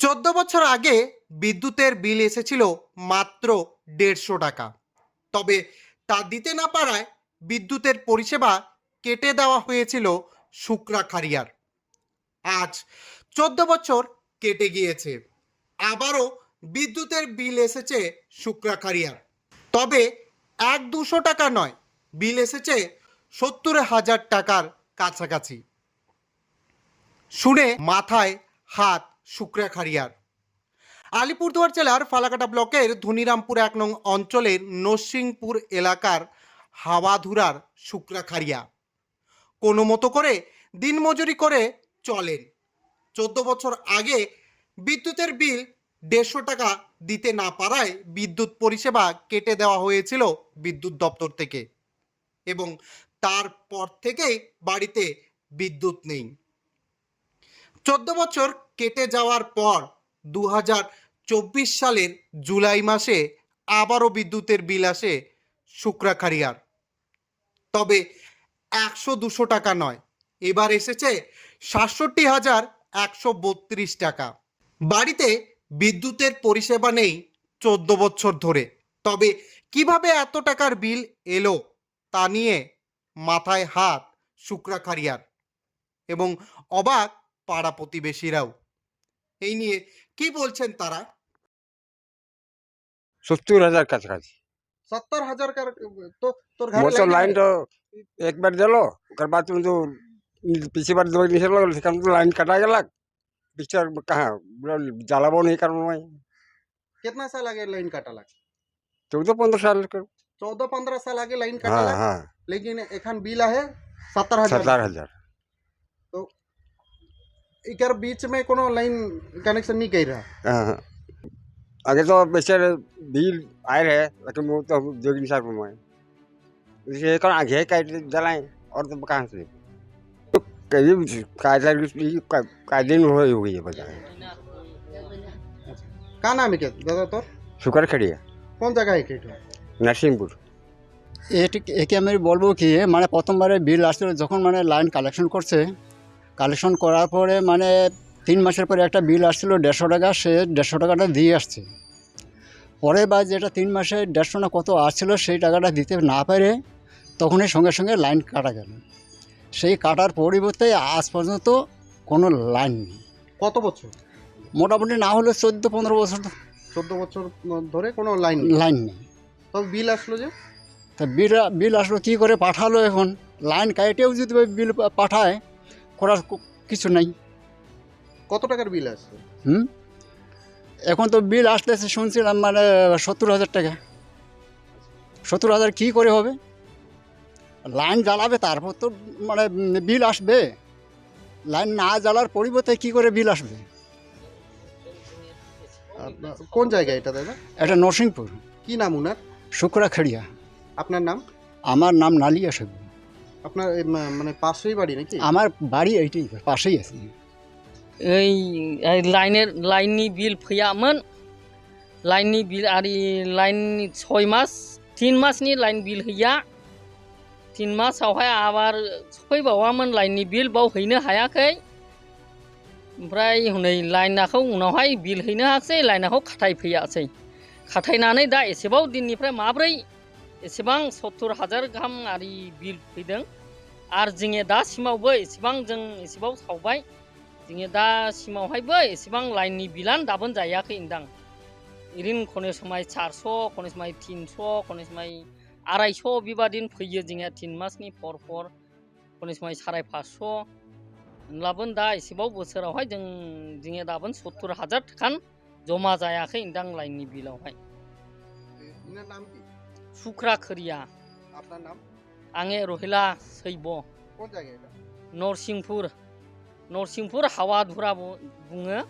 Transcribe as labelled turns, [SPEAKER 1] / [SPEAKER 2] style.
[SPEAKER 1] চোদ্দ বছর আগে বিদ্যুতের বিল এসেছিল মাত্র দেড়শো টাকা। তবে তা দিতে না পারায় বিদ্যুতের পরিষেবা কেটে দেওয়া হয়েছিল শুক্রা খারিয়ার। আজ চোদ্দ বছর কেটে গিয়েছে। আবারও বিদ্যুতের বিল এসেছে শুক্রা খারিয়ার। তবে এক দুশো টাকা নয়, বিল এসেছে সত্তর হাজার টাকার কাছাকাছি। শুনে মাথায় হাত শুক্রা খারিয়ার। আলিপুরদুয়ার জেলার ফালাকাটা ব্লকের ধনিরামপুর এক নং অঞ্চলের নরসিংপুর এলাকার হাওয়াধুরার শুক্রা খারিয়া। কোনো মতো করে দিনমজুরি করে চলেন। চোদ্দ বছর আগে বিদ্যুতের বিল দেড়শো টাকা দিতে না পারায় বিদ্যুৎ পরিষেবা কেটে দেওয়া হয়েছিল বিদ্যুৎ দপ্তর থেকে এবং তারপর থেকেই বাড়িতে বিদ্যুৎ নেই। চোদ্দ বছর কেটে যাওয়ার পর দু সালের জুলাই মাসে আবারও বিদ্যুতের বিল আসে শুক্রাখারিয়ার। তবে একশো দুশো টাকা নয়, এবার এসেছে সাতষট্টি হাজার একশো বত্রিশ টাকা। বাড়িতে বিদ্যুতের পরিষেবা নেই চোদ্দ বছর ধরে। তবে কীভাবে এত টাকার বিল এলো তা নিয়ে মাথায় হাত শুক্রাখারিয়ার। এবং অবাক পাড়া প্রতিবেশীরাও এই নিয়ে কি বলছেন তারা
[SPEAKER 2] সত্তর হাজার কাছাকাছি
[SPEAKER 1] সত্তর হাজার তো তোর
[SPEAKER 2] মোটর লাইন তো একবার দিল ওর बाद में तो পিছিয়ে বার দবাই নিয়ে চলো সেখানে তো লাইন কাটা গেল পিছিয়ে আর কাহা জ্বালাবো नहीं কারণ मैं
[SPEAKER 1] कितना साल आगे लाइन काटा लगा
[SPEAKER 2] चौदह पंद्रह साल कर
[SPEAKER 1] चौदह पंद्रह साल आगे लाइन काटा
[SPEAKER 2] हाँ
[SPEAKER 1] लगा
[SPEAKER 2] हाँ
[SPEAKER 1] लेकिन एखन बिल है सत्तर हजार
[SPEAKER 2] सत्तर हजार
[SPEAKER 1] तो इकर बीच में कोनो लाइन कनेक्शन नहीं कर रहा
[SPEAKER 2] हाँ हाँ आगे तो बेचारे बिल आए रहे लेकिन वो तो जोगिन साहब को मैं इसे कौन आगे काट जलाएं और तो कहाँ से तो कभी कायदा कायदे में हो गई है बताएं
[SPEAKER 1] का नाम है क्या दादा तो
[SPEAKER 2] शुक्र खड़िया
[SPEAKER 1] কোন জায়গায় কেটো
[SPEAKER 2] नरसिंहपुर
[SPEAKER 3] এটি একে আমি বলবো কি মানে প্রথমবারে বিল আসছিল যখন মানে লাইন কালেকশন করছে কালেকশন করার পরে মানে তিন মাসের পরে একটা বিল আসছিল দেড়শো টাকা সে দেড়শো টাকাটা দিয়ে আসছে। পরের বার যেটা তিন মাসে দেড়শো না কত আসছিল সেই টাকাটা দিতে না পেরে তখনই সঙ্গে সঙ্গে লাইন কাটা গেল। সেই কাটার পরিবর্তে আজ পর্যন্ত কোনো লাইন নেই।
[SPEAKER 1] কত বছর?
[SPEAKER 3] মোটামুটি না হলে চোদ্দ পনেরো বছর
[SPEAKER 1] চোদ্দ বছর ধরে কোনো লাইন
[SPEAKER 3] লাইন নেই।
[SPEAKER 1] তবে বিল আসলো যে?
[SPEAKER 3] তা বিল বিল আসলো কী করে পাঠালো এখন? লাইন কাটেও যদি বিল পাঠায় করার কিছু নেই।
[SPEAKER 1] কত টাকার বিল আসছে
[SPEAKER 3] হুম? এখন তো বিল আসতে আসতেছে শুনছিলাম মানে সত্তর হাজার টাকা। সত্তর হাজার কী করে হবে? লাইন জ্বালাবে তারপর তো মানে বিল আসবে। লাইন না জ্বালার পরিবর্তে কী করে বিল আসবে?
[SPEAKER 1] কোন জায়গা এটা দাদা?
[SPEAKER 3] এটা নরসিংপুর।
[SPEAKER 1] কি নাম উনার?
[SPEAKER 3] শুক্রা খেড়িয়া
[SPEAKER 1] আপনার নাম?
[SPEAKER 3] আমার নাম নালিয়া সেবু
[SPEAKER 1] আপনার এই মা- মানে পাশেই বাড়ি নাকি
[SPEAKER 3] আমার বাড়ি এইটাই পাশেই আছে
[SPEAKER 4] ओइ ओइ लाइनेर लाइननि बिल फैयामोन लाइननि बिल आरि लाइन सय मास तिन मासनि लाइन बिल हैया तिन मासावहाय आबार सफैबावामोन लाइननि बिल बाव हैनो हायाखै ओमफ्राय हनै लाइनाखौ उनावहाय बिल हैनो हायाखिसै लाइनाखौ खाथायफैयासै खाथायनानै दा एसेबाव दिननिफ्राय माब्रै एसेबां सत्तुर हाजार गाहाम आरि बिल फैदों आरो जोङो दासिमावबो एसेबां जों एसेबाव सावबाय जोङो दासिमावहायबो एसेबां लाइननि बिलानो दाबोनो जायाखै होनदां ओरैनो खने समाय चारस' खने समाय तिनस' खने समाय आरायस' बेबादिनो फैयो जोंनिया तिन मासनि फर फर खने समाय साराय पासस' होनब्लाबो दा एसेबाव बोसोरावहाय जों जोङो दाबोनो सत्तुर हाजार थाखान जमा जायाखै होनदां लाइननि बिलावहाय সুখরা খরিয়া
[SPEAKER 1] আপনার নাম?
[SPEAKER 4] আঙে রহিলা সৈব
[SPEAKER 1] কোন জায়গায় এটা?
[SPEAKER 4] নরসিংপুর। নরসিংপুর হাওয়া ধুরা বুঙে।